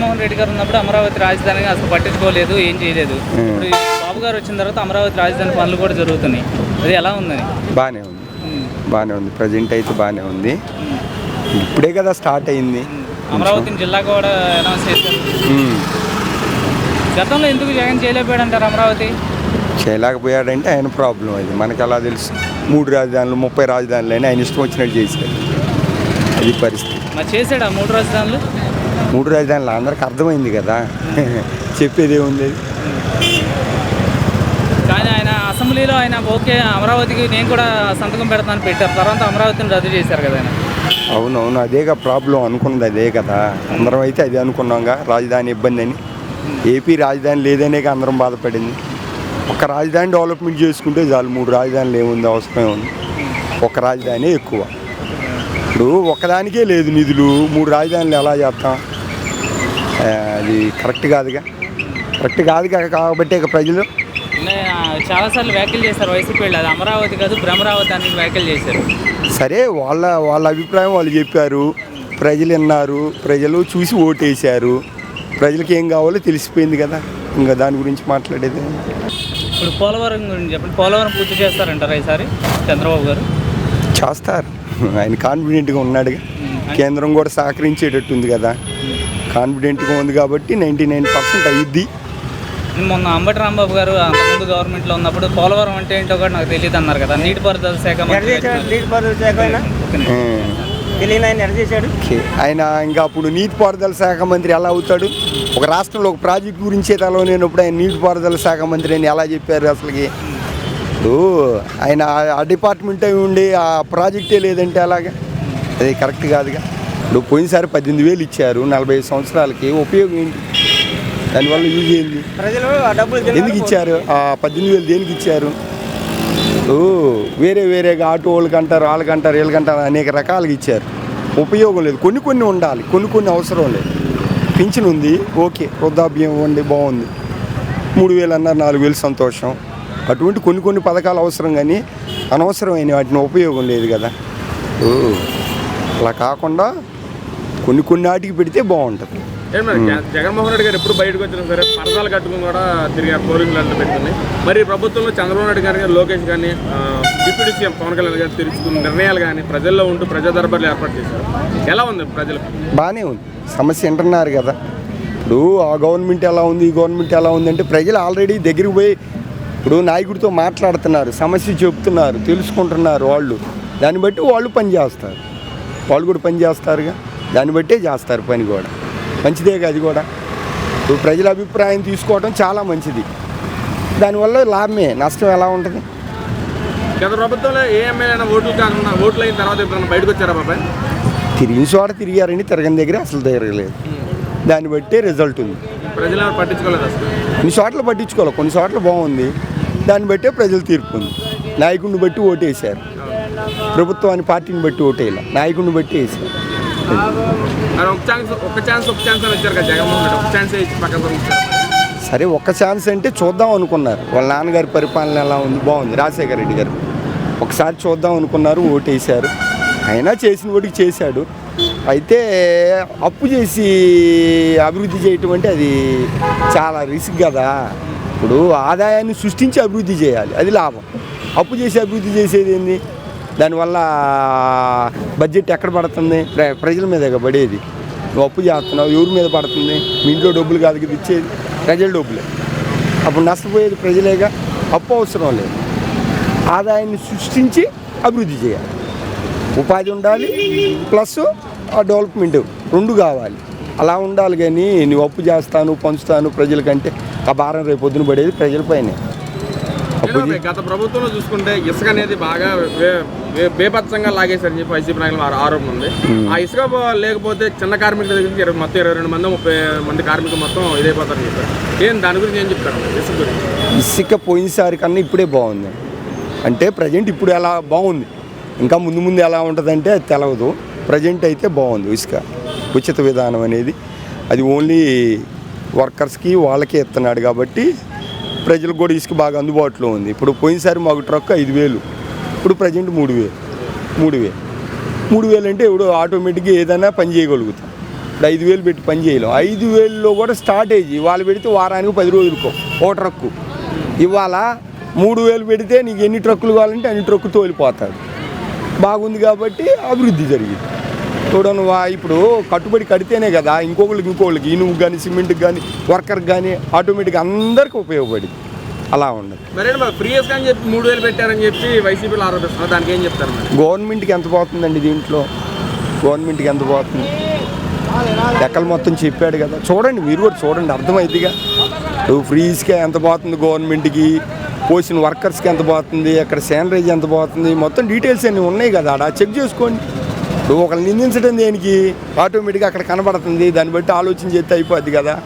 జగన్మోహన్ రెడ్డి గారు ఉన్నప్పుడు అమరావతి రాజధానిగా అసలు పట్టించుకోలేదు ఏం చేయలేదు. ఇప్పుడు ఈ బాబు గారు వచ్చిన తర్వాత అమరావతి రాజధాని పనులు కూడా జరుగుతున్నాయి. అది ఎలా ఉందని బాగానే ఉంది. బాగానే ఉంది. ప్రజెంట్ అయితే బాగానే ఉంది. ఇప్పుడే కదా స్టార్ట్ అయింది. అమరావతిని జిల్లా కూడా అనౌన్స్ చేశారు. ఉమ్. గతంలో ఎందుకు జగన్ చేయలేకపోయాడు అంటారు అమరావతి? చేయలేకపోయాడంటే ఆయన ప్రాబ్లం అది. మనకు అలా తెలుసు? మూడు రాజధానులు ముప్పై రాజధానులు అయినా ఆయన ఇష్టం వచ్చినట్టు చేశాడు. అది పరిస్థితి. మరి చేశాడు ఆ మూడు రాజధానులు? మూడు రాజధానులు. అందరికి అర్థమైంది కదా. చెప్పేది ఏముంది? కానీ ఆయన అసెంబ్లీలో ఆయన ఓకే అమరావతికి నేను కూడా సంతకం పెడతాను పెట్టారు. తర్వాత అమరావతిని రద్దు చేశారు కదా ఆయన. అవునవును అదేగా ప్రాబ్లం. అనుకున్నది అదే కదా. అందరం అయితే అదే అనుకున్నాంగా. రాజధాని ఇబ్బంది అని. ఏపీ రాజధాని లేదనే అందరం బాధపడింది. ఒక రాజధాని డెవలప్మెంట్ చేసుకుంటే చాలు. మూడు రాజధానులు ఏముంది? అవసరం ఉంది ఒక రాజధాని ఎక్కువ. ఇప్పుడు ఒకదానికే లేదు నిధులు. మూడు రాజధానులు ఎలా చేస్తాం? అది కరెక్ట్ కాదుగా. కరెక్ట్ కాదుగా కాబట్టి ప్రజలు. చాలాసార్లు వ్యాఖ్యలు చేశారు వైసీపీ అది అమరావతి కాదు భ్రమరావతి అని వ్యాఖ్యలు చేశారు. సరే వాళ్ళ వాళ్ళ అభిప్రాయం వాళ్ళు చెప్పారు. ప్రజలు విన్నారు. ప్రజలు చూసి ఓటేశారు. ప్రజలకు ఏం కావాలో తెలిసిపోయింది కదా. ఇంకా దాని గురించి మాట్లాడేది. ఇప్పుడు పోలవరం గురించి చెప్పండి. పోలవరం పూర్తి చేస్తారంటారా ఈసారి చంద్రబాబు గారు? చేస్తారు. ఆయన కాన్ఫిడెంట్గా ఉన్నాడుగా. కేంద్రం కూడా సహకరించేటట్టు ఉంది కదా కాన్ఫిడెంట్గా ఉంది కాబట్టి నైంటీ నైన్ పర్సెంట్ అయ్యిద్ది. మొన్న అంబటి రాంబాబు గారు అంతకుముందు గవర్నమెంట్లో ఉన్నప్పుడు పోలవరం అంటే ఏంటో కూడా నాకు తెలియదు అన్నారు కదా. నీటిపారుదల శాఖ మంత్రి ఆ, తెలియని ఆయన చేశాడు. ఆయన ఇంకా అప్పుడు నీటిపారుదల శాఖ మంత్రి ఎలా అవుతాడు? ఒక రాష్ట్రంలో ఒక ప్రాజెక్ట్ గురించే తలవలేనప్పుడు ఆయన నీటిపారుదల శాఖ మంత్రి అని ఎలా చెప్పారు అసలుకి? ఇప్పుడు ఆయన ఆ- ఆ డిపార్ట్మెంట్ అయి ఉండి ఆ ప్రాజెక్టే లేదంటే అలాగా? అది కరెక్ట్ కాదుగా? ఇప్పుడు పోయినసారి పద్దెనిమిది వేలు ఇచ్చారు నలభై ఐదు సంవత్సరాలకి ఉపయోగం ఏంటి? దానివల్ల యూజ్ ఏంది? ఎందుకు ఇచ్చారు? ఆ పద్దెనిమిది వేలు దేనికి ఇచ్చారు? ఓ వేరే వేరేగా ఆటో వాళ్ళకి అంటారు వాళ్ళకి అంటారు వీళ్ళకి అంటారు అనేక రకాలుగా ఇచ్చారు. ఉపయోగం లేదు. కొన్ని కొన్ని ఉండాలి కొన్ని కొన్ని అవసరం లేదు. పింఛన్ ఉంది ఓకే వృద్ధాప్యం ఇవ్వండి బాగుంది. మూడు వేలు అన్నారు నాలుగు వేలు సంతోషం. అటువంటి కొన్ని కొన్ని పథకాలు అవసరం కానీ అనవసరమైన వాటిని ఉపయోగం లేదు కదా. అలా కాకుండా కొన్ని కొన్ని వాటికి పెడితే బాగుంటుంది. జగన్మోహన్ రెడ్డి గారు ఎప్పుడు బయటకు వచ్చినా సరే పరదాలు కట్టుకుని కూడా తిరిగారు పోలింగ్లు అంటూ పెట్టుకుని మరి ప్రభుత్వంలో చంద్రబాబు నాయుడు గారి లోకేష్ కానీ డిప్యూటీ సీఎం పవన్ కళ్యాణ్ గారు తీసుకున్న నిర్ణయాలు కానీ ప్రజల్లో ఉంటూ ప్రజా దర్బార్లు ఏర్పాటు చేశారు. ఎలా ఉంది ప్రజలకు? బాగానే ఉంది. సమస్య వింటున్నారు కదా. ఇప్పుడు ఆ గవర్నమెంట్ ఎలా ఉంది ఈ గవర్నమెంట్ ఎలా ఉంది అంటే ప్రజలు ఆల్రెడీ దగ్గరికి పోయి ఇప్పుడు నాయకుడితో మాట్లాడుతున్నారు సమస్య చెప్తున్నారు తెలుసుకుంటున్నారు వాళ్ళు. దాన్ని బట్టి వాళ్ళు పని చేస్తారు. వాళ్ళు కూడా పని చేస్తారుగా. దాన్ని బట్టే చేస్తారు పని కూడా. మంచిదే కదా అది కూడా. ఇప్పుడు ప్రజల అభిప్రాయం తీసుకోవడం చాలా మంచిది. దానివల్ల లాభమే. నష్టం ఎలా ఉంటుంది? గత ప్రభుత్వంలో ఏ ఎమ్మెల్యే ఓట్లు కాకుండా ఓట్లు అయిన తర్వాత ఎప్పుడైనా బయటకు వచ్చారా బాబాయ్? తిరిగిన చోట తిరిగారండి. తిరగని దగ్గర అసలు తిరగలేదు. దాన్ని బట్టే రిజల్ట్ ఉంది. ప్రజలు పట్టించుకోలేదు అసలు? కొన్ని చోట్ల పట్టించుకోవాలి కొన్ని చోట్ల బాగుంది. దాన్ని బట్టే ప్రజలు తీర్పు ఉంది. నాయకుడిని బట్టి ఓటేశారు. ప్రభుత్వాన్ని పార్టీని బట్టి ఓటేయాల. నాయకుడిని బట్టి వేసారు మరి ఒక ఛాన్స్ ఒక ఛాన్స్ ఒక ఛాన్స్ అని వచ్చారు కదా జగన్మోహన్ రెడ్డి. ఒక ఛాన్స్ ఇచ్చి పక్కన సరే ఒక్క ఛాన్స్ అంటే చూద్దాం అనుకున్నారు. వాళ్ళ నాన్నగారి పరిపాలన ఎలా ఉంది? బాగుంది. రాజశేఖర రెడ్డి గారు. ఒకసారి చూద్దాం అనుకున్నారు ఓటేశారు. అయినా చేసిన ఓటికి చేశాడు. అయితే అప్పు చేసి అభివృద్ధి చేయటం అంటే అది చాలా రిస్క్ కదా. ఇప్పుడు ఆదాయాన్ని సృష్టించి అభివృద్ధి చేయాలి. అది లాభం. అప్పు చేసి అభివృద్ధి చేసేది ఏంది? దానివల్ల బడ్జెట్ ఎక్కడ పడుతుంది? ప్ర- ప్రజల మీద పడేది. నువ్వు అప్పు చేస్తున్నావు ఎవరి మీద పడుతుంది? మీ ఇంట్లో డబ్బులు కాదు కదా ఇచ్చేది. ప్రజల డబ్బులే. అప్పుడు నష్టపోయేది ప్రజలేగా. అప్పు అవసరం లేదు. ఆదాయాన్ని సృష్టించి అభివృద్ధి చేయాలి. ఉపాధి ఉండాలి ప్లస్ ఆ డెవలప్మెంట్ రెండు కావాలి. అలా ఉండాలి కానీ నువ్వు అప్పు చేస్తాను పంచుతాను ప్రజలకంటే ఆ భారం రేపు పొద్దున పడేది ప్రజలపైనే అప్పు ఏంటో గత ప్రభుత్వంలో చూసుకుంటే ఇసుక అనేది బాగా బేభత్సంగా లాగేశారని చెప్పి వైసీపీ నాయకులు ఆరో- ఆరోపణ ఉంది. ఆ ఇసుక లేకపోతే చిన్న కార్మికుల దగ్గర నుంచి ఇరవై మొత్తం ఇరవై రెండు మంది ముప్పై మంది కార్మికులు మొత్తం ఇదైపోతారని చెప్పారు. ఏం దాని గురించి ఏం చెప్తారు? ఇసుక గురించి. ఇసుక పోయినసారి కన్నా ఇప్పుడే బాగుంది. అంటే ప్రజెంట్ ఇప్పుడు ఎలా బాగుంది? ఇంకా ముందు ముందు ఎలా ఉంటుందంటే అది తెలవదు. ప్రజెంట్ అయితే బాగుంది ఇసుక. ఉచిత విధానం అనేది. అది ఓన్లీ వర్కర్స్కి వాళ్ళకే ఇస్తున్నాడు కాబట్టి ప్రజలకు కూడా ఇసుక బాగా అందుబాటులో ఉంది. ఇప్పుడు పోయినసారి మాకు ట్రక్ ఐదు వేలు. ఇప్పుడు ప్రజెంట్ మూడు వేలు. మూడు వేలు. మూడు వేలు అంటే ఇప్పుడు ఆటోమేటిక్గా ఏదైనా పని చేయగలుగుతాం. ఇప్పుడు ఐదు వేలు పెట్టి పని చేయలేం. ఐదు వేలలో కూడా స్టార్టేజ్. వాళ్ళు పెడితే వారానికి పది రోజులకో ఓ ట్రక్కు. ఇవాళ మూడు వేలు పెడితే నీకు ఎన్ని ట్రక్కులు కావాలంటే అన్ని ట్రక్కు తోలిపోతాడు. బాగుంది కాబట్టి అభివృద్ధి జరిగింది. చూడను వా ఇప్పుడు కట్టుబడి కడితేనే కదా ఇంకొకళ్ళకి ఇంకొకళ్ళకి ఇనుము కానీ సిమెంట్కి కానీ వర్కర్కి కానీ ఆటోమేటిక్గా అందరికీ ఉపయోగపడింది. అలా ఉండదు మూడు వేలు పెట్టారని చెప్పి వైసీపీలో ఆరోపిస్తున్నారు. దానికి ఏం చెప్తారు గవర్నమెంట్కి ఎంత పోతుందండి దీంట్లో? గవర్నమెంట్కి ఎంత పోతుంది? లెక్కలు మొత్తం చెప్పాడు కదా. చూడండి మీరు కూడా చూడండి అర్థమైందిగా. ఇప్పుడు ఫ్రీస్కి ఎంత పోతుంది గవర్నమెంట్కి? పోసిన వర్కర్స్కి ఎంత పోతుంది? అక్కడ శాలరీజ్ ఎంత పోతుంది? మొత్తం డీటెయిల్స్ అన్నీ ఉన్నాయి కదా ఆడ. చెక్ చేసుకోండి. నువ్వు ఒకరిని నిందించడం దేనికి ఆటోమేటిక్గా అక్కడ కనబడుతుంది. దాన్ని బట్టి ఆలోచన చేస్తే అయిపోద్ది కదా.